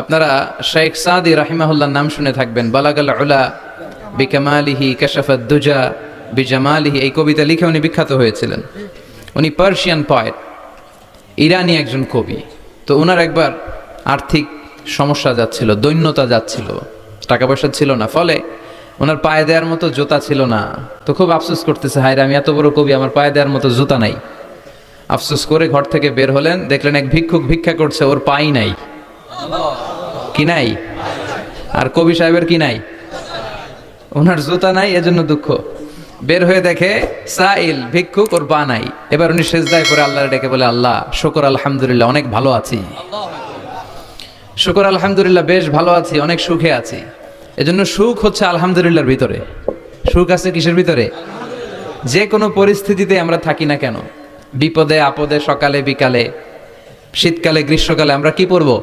আপনারা শেখ সাদি রাহিমাহুল্লার নাম শুনে থাকবেন, বালাগাল উলা বিকামালিহি কাশাফাত দুজা বিজামালিহি, এই কবিতা লিখে উনি বিখ্যাত হয়েছিলেন। উনি পার্সিয়ান পয়েট ইরানি একজন কবি। তো ওনার একবার আর্থিক সমস্যা যাচ্ছিল, দৈন্যতা যাচ্ছিল। টাকা পয়সা ছিল না, ফলে ওনার পায়ে দেওয়ার মতো জুতা ছিল না। তো খুব আফসোস করতেছে হায়রে আমি এত বড় কবি, আমার পায়ে দেওয়ার মতো জুতা নাই। আফসোস করে ঘর থেকে বের হলেন, দেখলেন এক ভিক্ষুক ভিক্ষা করছে, ওর পাই নাই। কি নাই? আর কবি সাহেবের কি নাই? ওনার জুতা নাই, এজন্য দুঃখ। বের হয়ে দেখে, সাইল, ভিক্ষুক ওর পা নাই। এবার উনি সেজদায় করে আল্লাহ ডেকে বলে, আল্লাহ, শুকর আলহামদুলিল্লাহ, অনেক ভালো আছি। শুকর আলহামদুলিল্লাহ, বেশ ভালো আছি, অনেক সুখে আছি। এজন্য সুখ হচ্ছে আলহামদুলিল্লাহর ভিতরে। সুখ আছে কিসের ভিতরে? যে কোনো পরিস্থিতিতে আমরা থাকি না কেন। বিপদে, আপদে, সকালে, বিকালে, শীতকালে, গ্রীষ্মকালে আমরা কি পড়ব?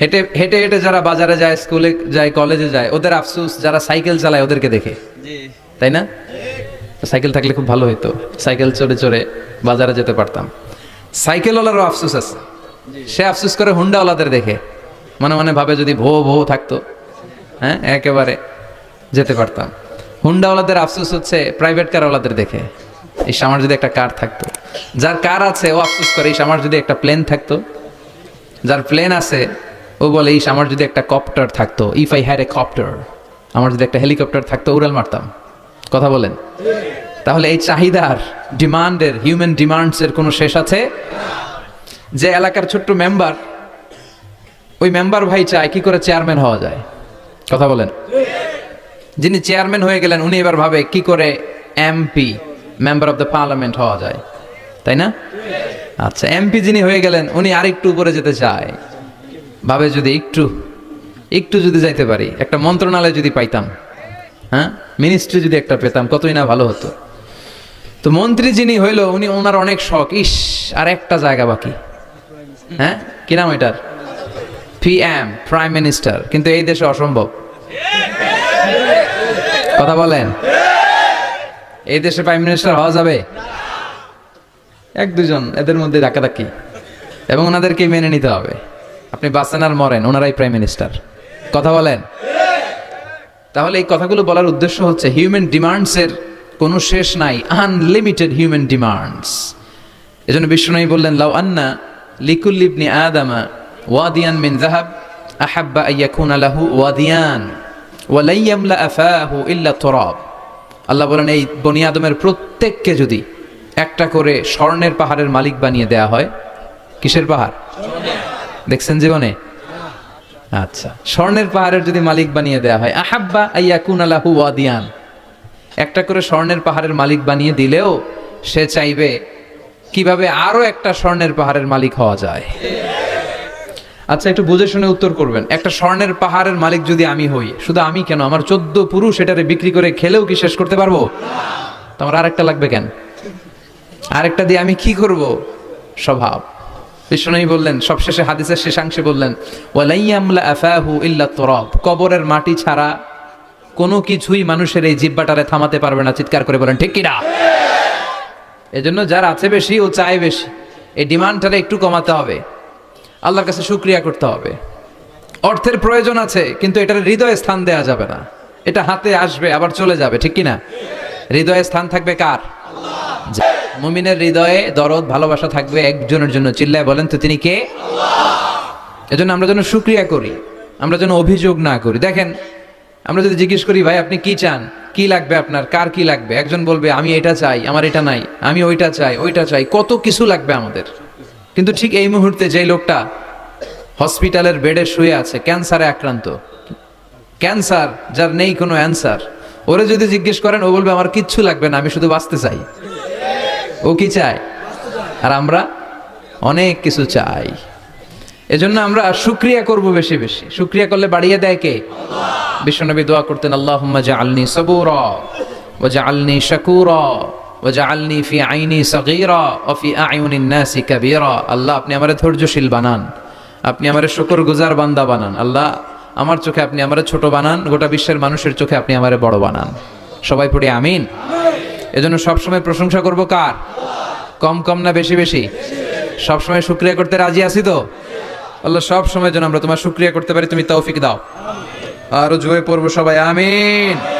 হেঁটে হেঁটে হেঁটে যারা বাজারে যায় স্কুলে যায় কলেজে যায় ওদের আফসোস যারা সাইকেল চালায় ওদেরকে দেখে। তাই না? সাইকেল থাকলে খুব ভালো হতো সাইকেল চড়ে চড়ে বাজারে যেতে পারতাম। সাইকেলওয়ালারও আফসোস আছে। সে আফসোস করে হুন্ডাওয়ালাদের দেখে। মনে মনে ভাবে যদি ভো ভো থাকতো হ্যাঁ একেবারে যেতে পারতাম। হুন্ডাওয়ালাদের আফসোস হচ্ছে প্রাইভেট কারওয়ালাদের দেখে। এই আমার যদি একটা কার থাকতো। যার কার আছে ও আফসোস করে এই আমার যদি একটা প্লেন থাকতো যার প্লেন আছে ও বলে, ইস, আমার যদি একটা কপ্টার থাকতো if I had a copter আমার যদি একটা হেলিকপ্টার থাকতো, উড়াল মারতাম। কথা বলেন। তাহলে এই চাহিদার, ডিমান্ডের হিউম্যান ডিমান্ডসের কোনো শেষ আছে? যে এলাকার ছোট্ট মেম্বার ওই মেম্বার ভাই চায়, কি করে চেয়ারম্যান হওয়া যায়? কথা বলেন। যিনি চেয়ারম্যান হয়ে গেলেন, উনি এবার ভাবে, কি করে MP member of the parliament হওয়া যায়? তাই না? আচ্ছা এমপি যিনি হয়ে গেলেন, উনি আরেকটু উপরে যেতে চায়। ভাবে যদি একটু একটু যদি যাইতে পারি, একটা মন্ত্রণালয় যদি পাইতাম হ্যাঁ? মিনিস্ট্রি যদি একটা পেতাম, কতই না ভালো হতো। তো মন্ত্রী যিনি হইল, উনি ওনার অনেক শখ, ইস, আর একটা জায়গা বাকি। হ্যাঁ? কি নাম এটার? পিএম প্রাইম মিনিস্টার কিন্তু এই দেশে অসম্ভব। কথা বলেন। এই দেশে প্রাইম মিনিস্টার হওয়া যাবে? এক দুজন, এদের মধ্যে ধাক্কাধাক্কি। এবং ওনাদেরকে মেনে নিতে হবে। আপনি বাঁচেন আর মরেন, ওনারাই প্রাইম মিনিস্টার কথা বলেন? তাহলে এই কথাগুলো বলার উদ্দেশ্য হচ্ছে হিউম্যান ডিমান্ডসের কোনো শেষ নাই আনলিমিটেড হিউম্যান ডিমান্ডস এজন্য বিষ্ণু বললেন, লাউ আন্না লিকুল্লিবনি আদামা ওয়াদিয়ান মিন জাহাব আহাব্বা আইয়াকুনা লাহু ওয়াদিয়ান ওয়ালাইয়ামলা আফাহু ইল্লা তুরাব। আল্লাহ বলেন, এই বনি আদমের প্রত্যেককে যদি একটা করে স্বর্ণের পাহাড়ের মালিক বানিয়ে দেয়া হয়, কিসের পাহাড়? দেখছেন জীবনে? আচ্ছা স্বর্ণের পাহাড়ের যদি মালিক বানিয়ে দেয়া হয়, আহাব্বা আইয়াকুন আলাহু ওয়াদিয়ান। একটা করে স্বর্ণের পাহাড়ের মালিক বানিয়ে দিলেও সে চাইবে কীভাবে আরও একটা স্বর্ণের পাহাড়ের মালিক হওয়া যায়। আচ্ছা একটু বুঝে শুনে উত্তর করবেন। একটা স্বর্ণের পাহাড়ের মালিক যদি আমি হই, শুধু আমি কেন? আমার চোদ্দ পুরুষ এটারে বিক্রি করে খেলেও কি শেষ করতে পারব? তো আমার আরেকটা লাগবে কেন? আরেকটা দিয়ে আমি কি করব? স্বভাব। বিষ্ণু বললেন, সবশেষে হাদিসের শেষাংশে বললেন ওয়ালাইয়ামলা আফাহু ইল্লা তরব। কবরের মাটি ছাড়া কোনো কিছুই মানুষের এই জিব্বাটারে থামাতে পারবে না, চিৎকার করে বলেন, ঠিক কিনা এজন্য যার আছে বেশি, ও চায় বেশি। এই ডিমান্ডটারে একটু কমাতে হবে। আল্লাহর কাছে শুক্রিয়া করতে হবে। অর্থের প্রয়োজন আছে, কিন্তু এটার হৃদয়ে স্থান দেয়া যাবে না। এটা হাতে আসবে, আবার চলে যাবে, ঠিক কিনা হৃদয়ে স্থান থাকবে কার? মুমিনের হৃদয়ে দরদ, ভালোবাসা থাকবে একজনের জন্য। চিল্লায় বলেন, তো তিনি কে? এজন্য আমরা যেন শুক্রিয়া করি, আমরা যেন অভিযোগ না করি। দেখেন, আমরা যদি জিজ্ঞেস করি, ভাই, আপনি কি চান? কি লাগবে আপনার? কার কি লাগবে? একজন বলবে, আমি এটা চাই, আমার এটা নাই, আমি ওইটা চাই ওইটা চাই, কত কিছু লাগবে আমাদের। কিন্তু ঠিক এই মুহূর্তে যে লোকটা হসপিটালের বেডে শুয়ে আছে, ক্যান্সারে আক্রান্ত, ক্যান্সার যার নেই কোনো অ্যান্সার, ওরে যদি জিজ্ঞেস করেন, ও বলবে, আমার কিচ্ছু লাগবে না, আমি শুধু বাঁচতে চাই। ও কি চায়? আর আমরা অনেক কিছু চাই। এজন্য আমরা শুক্রিয়া করব বেশি বেশি। শুক্রিয়া করলে বাড়িয়ে দেয় কে? বিশ্বনবী দোয়া করতেন, আল্লাহুম্মা জাআলনি সাবুরা ওয়া জাআলনি শাকুরা ওয়া জাআলনি ফি আইনি সাগীরা ওয়া ফি আয়ুনিন নাসি কাবীরা। আল্লাহ, আপনি আমার ধৈর্যশীল বানান। আপনি আমারে শুকরগুজার বান্দা বানান। আল্লাহ, আমার চোখে আপনি আমারে ছোট বানান। গোটা বিশ্বের মানুষের চোখে আপনি আমার বড় বানান। সবাই পড়ি আমিন। এজন্য সবসময় প্রশংসা করব কার? কম কম না বেশি বেশি? সবসময় শুক্রিয়া করতে রাজি আছি তো? আল্লাহ সব সময় যেন আমরা তোমার শুক্রিয়া করতে পারি, তুমি তৌফিক দাও। আরও জোরে পড়ব সবাই, আমিন।